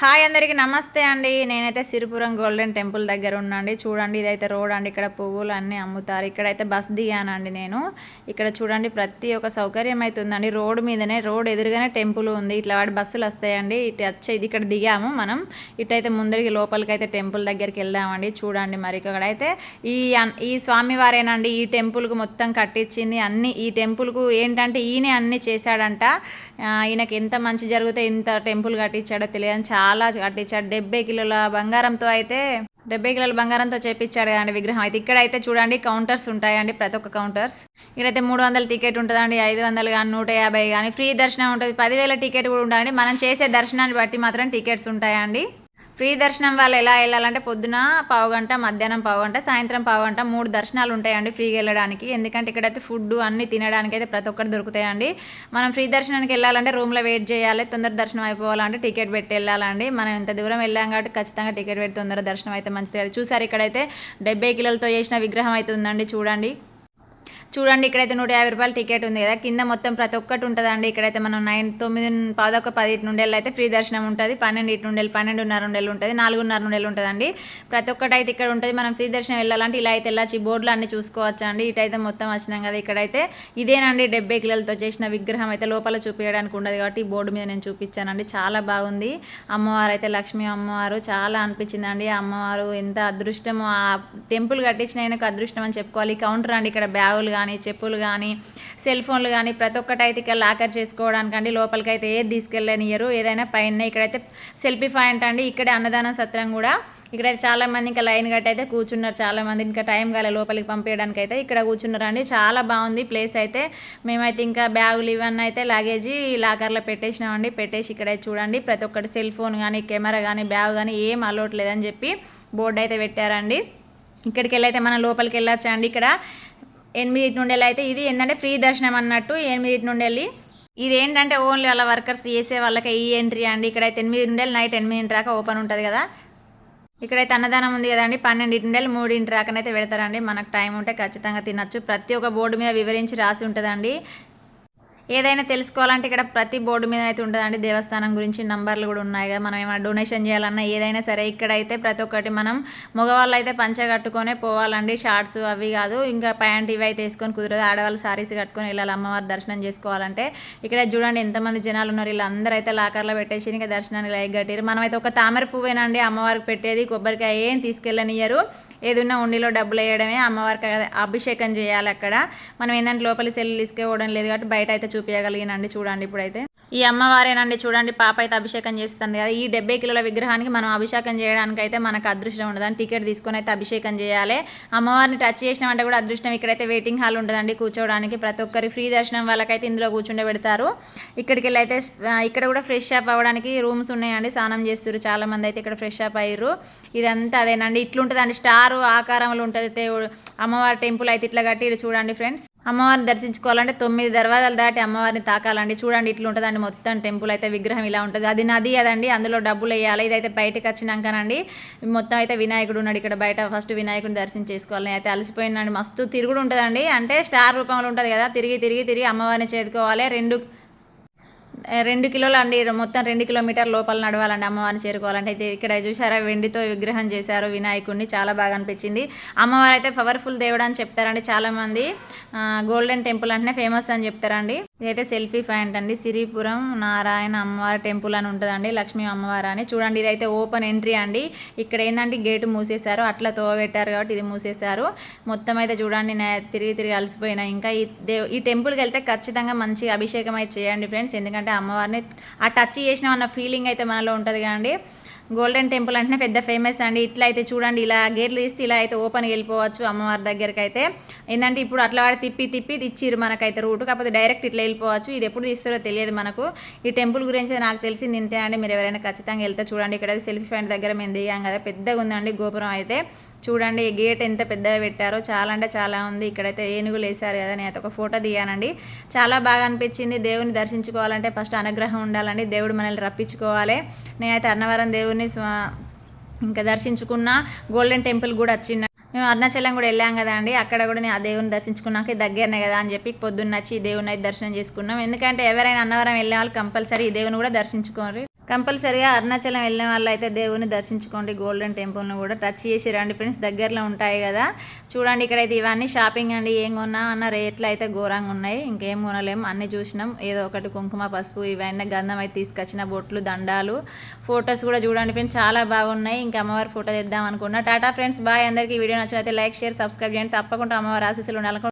Hi అందరికీ నమస్తే అండి. నేనైతే సిరిపురం గోల్డెన్ టెంపుల్ దగ్గర ఉన్నాండి. చూడండి ఇదైతే రోడ్ అండి. ఇక్కడ పువ్వులు అన్నీ అమ్ముతారు. ఇక్కడైతే బస్ దిగానండి నేను. ఇక్కడ చూడండి ప్రతి ఒక్క సౌకర్యం అయితే ఉందండి రోడ్ మీదనే రోడ్ ఎదురుగానే టెంపుల్ ఉంది. ఇట్లా వాడి బస్సులు వస్తాయండి. ఇటు వచ్చే ఇది ఇక్కడ దిగాము మనం. ఇటైతే ముందరికి లోపలికి అయితే టెంపుల్ దగ్గరికి వెళ్దామండి. చూడండి మరి ఇక్కడైతే ఈ ఈ స్వామివారేనండి. ఈ టెంపుల్కు మొత్తం కట్టించింది. అన్ని ఈ టెంపుల్కు ఏంటంటే ఈయనే అన్ని చేశాడంట. ఈయనకి ఎంత మంచి జరిగితే ఇంత టెంపుల్ కట్టించాడో తెలియదు. చాలా కట్టించాడు డెబ్బై కిలోల బంగారంతో అయితే డెబ్బై కిలోల బంగారంతో చేపించాడు అండి విగ్రహం. అయితే ఇక్కడైతే చూడండి కౌంటర్స్ ఉంటాయండి ప్రతి ఒక్క కౌంటర్స్. ఇక్కడైతే మూడు వందల టికెట్ ఉంటుందండి ఐదు వందలు కానీ నూట యాభై కానీ ఫ్రీ దర్శనం ఉంటుంది. పదివేల టికెట్ కూడా ఉండాలండి. మనం చేసే దర్శనాన్ని బట్టి మాత్రం టికెట్స్ ఉంటాయండి. ఫ్రీ దర్శనం వాళ్ళు ఎలా వెళ్ళాలంటే పొద్దున పావుగంట మధ్యాహ్నం పావుగంట సాయంత్రం పావుగంట మూడు దర్శనాలు ఉంటాయండి ఫ్రీగా వెళ్ళడానికి. ఎందుకంటే ఇక్కడైతే ఫుడ్ అన్ని తినడానికి అయితే ప్రతి ఒక్కటి దొరుకుతాయండి. మనం ఫ్రీ దర్శనానికి వెళ్ళాలంటే రూమ్లో వెయిట్ చేయాలి తొందర దర్శనం అయిపోవాలంటే టికెట్ పెట్టి వెళ్ళాలండి. మనం ఇంత దూరం వెళ్ళాం కాబట్టి ఖచ్చితంగా టికెట్ పెట్టి తొందర దర్శనం అయితే మంచిది. చూసారు ఇక్కడైతే డెబ్బై కిలోలతో చేసిన విగ్రహం అయితే ఉందండి చూడండి. చూడండి ఇక్కడైతే నూట యాభై రూపాయల టికెట్ ఉంది కదా. కింద మొత్తం ప్రతి ఒక్కటి ఉంటుందండి. ఇక్కడైతే మనం నైన్ తొమ్మిది పదొక పది నుండేళ్ళు అయితే ఫ్రీ దర్శనం ఉంటుంది. పన్నెండు ఇటు నుండేళ్ళు పన్నెండున్నర నుండేళ్ళు ఉంటుంది. నాలుగున్నర నుండేళ్ళు ఉంటుందండి. ప్రతి ఒక్కటి అయితే ఇక్కడ ఉంటుంది. మనం ఫ్రీ దర్శనం వెళ్ళాలంటే ఇలా అయితే వెళ్ళచ్చు. బోర్డులు అన్ని చూసుకోవచ్చు అండి ఇటైతే మొత్తం వచ్చినాం కదా ఇక్కడైతే. ఇదేనండి డెబ్బై కిలోలతో చేసిన విగ్రహం. అయితే లోపల చూపించడానికి ఉండదు కాబట్టి ఈ బోర్డు మీద నేను చూపించానండి. చాలా బాగుంది. అమ్మవారు అయితే లక్ష్మీ అమ్మవారు. చాలా అనిపించిందండి. అమ్మవారు ఎంత అదృష్టమో ఆ టెంపుల్ కట్టించిన ఆయనకు అదృష్టం అని చెప్పుకోవాలి. కౌంటర్ అండి ఇక్కడ బ్యాగులు కానీ చెప్పులు కానీ సెల్ ఫోన్లు కానీ ప్రతి ఒక్కటి అయితే ఇక్కడ లాకర్ చేసుకోవడానికండి లోపలికి అయితే ఏది తీసుకెళ్ళనియరు ఏదైనా పైన ఇక్కడైతే సెల్ఫీ పాయింట్ అండి. ఇక్కడే అన్నదాన సత్రం కూడా. ఇక్కడైతే చాలామంది ఇంకా లైన్ గట్టి అయితే కూర్చున్నారు. చాలామంది ఇంకా టైం కాలే లోపలికి పంపించడానికి అయితే ఇక్కడ కూర్చున్నారండి. చాలా బాగుంది ప్లేస్ అయితే. మేమైతే ఇంకా బ్యాగులు ఇవన్నీ అయితే లగేజీ లాకర్లో పెట్టేసినామండి. పెట్టేసి ఇక్కడ చూడండి. ప్రతి ఒక్కటి సెల్ ఫోన్ కానీ కెమెరా కానీ బ్యాగ్ కానీ ఏం అలౌట్ లేదని చెప్పి బోర్డు అయితే పెట్టారండి. ఇక్కడికి వెళ్ళైతే మనం లోపలికి వెళ్ళొచ్చా అండి ఇక్కడ? ఎనిమిది నుండి అయితే ఇది ఏంటంటే ఫ్రీ దర్శనం అన్నట్టు ఎనిమిది నుండి వెళ్ళి ఇది ఏంటంటే ఓన్లీ అలా వర్కర్స్ చేసే వాళ్ళకి ఈ ఎంట్రీ అండి. ఇక్కడైతే ఎనిమిది నుండి నైట్ ఎనిమిది దాకా ఓపెన్ ఉంటుంది కదా. ఇక్కడైతే అన్నదానం ఉంది కదండి. పన్నెండింటి నుండి మూడింటి రాకనైతే పెడతారండి. మనకు టైం ఉంటే ఖచ్చితంగా తినచ్చు. ప్రతి ఒక్క బోర్డు మీద వివరించి రాసి ఉంటుందండి. ఏదైనా తెలుసుకోవాలంటే ఇక్కడ ప్రతి బోర్డు మీద అయితే ఉంటుందండి. దేవస్థానం గురించి నంబర్లు కూడా ఉన్నాయి కదా. మనం ఏమైనా డొనేషన్ చేయాలన్నా ఏదైనా సరే ఇక్కడైతే ప్రతి ఒక్కటి మనం మగవాళ్ళు అయితే పంచ కట్టుకొనే పోవాలండి. షార్ట్స్ అవి కాదు. ఇంకా ప్యాంట్ ఇవి అయితే వేసుకొని కుదరదు. ఆడవాళ్ళు సారీస్ కట్టుకొని వెళ్ళాలి అమ్మవారి దర్శనం చేసుకోవాలంటే. ఇక్కడ చూడండి ఎంతమంది జనాలు ఉన్నారు. వీళ్ళందరూ అయితే లాకర్లో పెట్టేసి ఇంకా దర్శనాన్ని లైక్ కట్టారు మనం అయితే ఒక తామర పువ్వేనండి. అమ్మవారికి పెట్టేది. కొబ్బరికాయ ఏం తీసుకెళ్ళనియరు ఏదున్నా ఉండిలో డబ్బులు వేయడమే అమ్మవారికి అభిషేకం చేయాలి అక్కడ. మనం ఏంటంటే లోపలి సెల్లు తీసుకుపోవడం లేదు కాబట్టి బయట అయితే చూపించగలిగినండి చూడండి ఇప్పుడైతే. ఈ అమ్మవారేనండి చూడండి పాప అయితే అభిషేకం చేస్తుంది కదా. ఈ డెబ్బై కిలోల విగ్రహానికి మనం అభిషేకం చేయడానికి అయితే మనకు అదృష్టం ఉండదండి టికెట్ తీసుకొని అయితే అభిషేకం చేయాలి. అమ్మవారిని టచ్ చేసినామంటే కూడా అదృష్టం ఇక్కడైతే వెయిటింగ్ హాల్ ఉండదండి కూర్చోవడానికి. ప్రతి ఒక్కరి ఫ్రీ దర్శనం వాళ్ళకైతే ఇందులో కూర్చుండే పెడతారు. ఇక్కడికి వెళ్ళి అయితే ఇక్కడ కూడా ఫ్రెష్ అప్ అవ్వడానికి రూమ్స్ ఉన్నాయండి. స్నానం చేస్తారు చాలా మంది అయితే ఇక్కడ ఫ్రెష్ అప్ అయ్యారు ఇదంతా అదేనండి. ఇట్లుంటుందండి. స్టార్ ఆకారంలో ఉంటుంది. అమ్మవారి టెంపుల్ అయితే ఇట్లా కట్టి చూడండి ఫ్రెండ్స్. అమ్మవారిని దర్శించుకోవాలంటే తొమ్మిది దర్వాజాలు దాటి అమ్మవారిని తాకాలండి. చూడండి ఇట్లా ఉంటుందండి మొత్తం టెంపుల్ అయితే విగ్రహం ఇలా ఉంటుంది. అది నది అదండి అందులో డబ్బులు వేయాలి. ఇదైతే బయటకు వచ్చినాకనండి మొత్తం అయితే వినాయకుడు ఉన్నాడు ఇక్కడ బయట. ఫస్ట్ వినాయకుడిని దర్శనం చేసుకోవాలని అయితే అలసిపోయినండి మస్తు తిరుగుడు ఉంటుందండి. అంటే స్టార్ రూపంలో ఉంటుంది కదా తిరిగి తిరిగి తిరిగి అమ్మవారిని చేదుకోవాలి రెండు రెండు కిలోలు అండి మొత్తం రెండు కిలోమీటర్ లోపల నడవాలండి అమ్మవారిని చేరుకోవాలంటే. అయితే ఇక్కడ చూసారా వెండితో విగ్రహం చేశారు వినాయకుడిని చాలా బాగా అనిపించింది. అమ్మవారు అయితే పవర్ఫుల్ దేవుడు అని చెప్తారండి చాలామంది. గోల్డెన్ టెంపుల్ అంటేనే ఫేమస్ అని చెప్తారండి. ఇదైతే సెల్ఫీ పాయింట్ అండి. సిరిపురం నారాయణ అమ్మవారి టెంపుల్ అని ఉంటుందండి. లక్ష్మీ అమ్మవారు అని. చూడండి ఇదైతే ఓపెన్ ఎంట్రీ అండి. ఇక్కడ ఏంటంటే గేటు మూసేశారు. అట్లా తోవబెట్టారు కాబట్టి ఇది మూసేశారు. మొత్తం అయితే చూడండి నే- తిరిగి తిరిగి అలసిపోయినా. ఇంకా ఈ దే ఈ టెంపుల్కి వెళ్తే ఖచ్చితంగా మంచి అభిషేకం అయితే చేయండి ఫ్రెండ్స్. ఎందుకంటే అమ్మవారిని ఆ టచ్ చేసిన అన్న ఫీలింగ్ అయితే మనలో ఉంటుంది కదండి. గోల్డెన్ టెంపుల్ అంటేనే పెద్ద ఫేమస్ అండి. ఇట్లా అయితే చూడండి ఇలా గేట్లు తీస్తే ఇలా అయితే ఓపెన్ వెళ్ళిపోవచ్చు అమ్మవారి దగ్గరికి అయితే ఏంటంటే ఇప్పుడు అట్లా వాడి తిప్పి తిప్పి ఇచ్చిరు మనకైతే రూట్ కాకపోతే డైరెక్ట్ ఇట్లా వెళ్ళిపోవచ్చు. ఇది ఎప్పుడు తీస్తారో తెలియదు మనకు. ఈ టెంపుల్ గురించి నాకు తెలిసింది ఇంతే అండి. మీరు ఎవరైనా ఖచ్చితంగా వెళ్తే చూడండి. ఇక్కడ సెల్ఫీ పాయింట్ దగ్గర మేము దిగాం కదా పెద్దగా ఉందండి గోపురం అయితే. చూడండి గేట్ ఎంత పెద్దగా పెట్టారో. చాలా అంటే చాలా ఉంది. ఇక్కడైతే ఏనుగులు వేశారు కదా నేను ఒక ఫోటో దిగానండి. చాలా బాగా అనిపించింది. దేవుని దర్శించుకోవాలంటే ఫస్ట్ అనుగ్రహం ఉండాలండి. దేవుడు మనల్ని రప్పించుకోవాలి. నేనైతే అన్నవరం దేవుని స్వా ఇంకా దర్శించుకున్న గోల్డెన్ టెంపుల్ కూడా వచ్చిన మేము అరుణాచలం కూడా వెళ్ళాం కదా అండి. అక్కడ కూడా నేను ఆ దేవుని దర్శించుకున్నాక దగ్గరనే కదా అని చెప్పి పొద్దున్న వచ్చి ఈ దేవుని అయితే దర్శనం చేసుకున్నాం. ఎందుకంటే ఎవరైనా అన్నవరం వెళ్ళే వాళ్ళు కంపల్సరీ ఈ దేవుని కూడా దర్శించుకోరు కంపల్సరిగా అరుణాచలం వెళ్ళిన వాళ్ళు అయితే దేవుని దర్శించుకోండి. గోల్డెన్ టెంపుల్ను కూడా టచ్ చేసి రండి ఫ్రెండ్స్ దగ్గరలో ఉంటాయి కదా. చూడండి ఇక్కడైతే ఇవన్నీ షాపింగ్ అండి. ఏం కొన్నా అన్న రేట్లు అయితే ఘోరంగా ఉన్నాయి. ఇంకేం కొనలేము అన్నీ చూసినాం. ఏదో ఒకటి కుంకుమ పసుపు ఇవన్నీ గంధం అయితే తీసుకొచ్చిన బొట్లు దండాలు ఫొటోస్ కూడా చూడండి ఫ్రెండ్స్ చాలా బాగున్నాయి. ఇంకా అమ్మవారి ఫోటో తెద్దాం అనుకున్నా. టాటా ఫ్రెండ్స్ బాయ్ అందరికీ వీడియో నచ్చినైతే లైక్ షేర్ సబ్స్క్రైబ్ చేయండి. తప్పకుండా అమ్మవారి ఆశీస్సులు ఉండాలనుకుంటున్నాను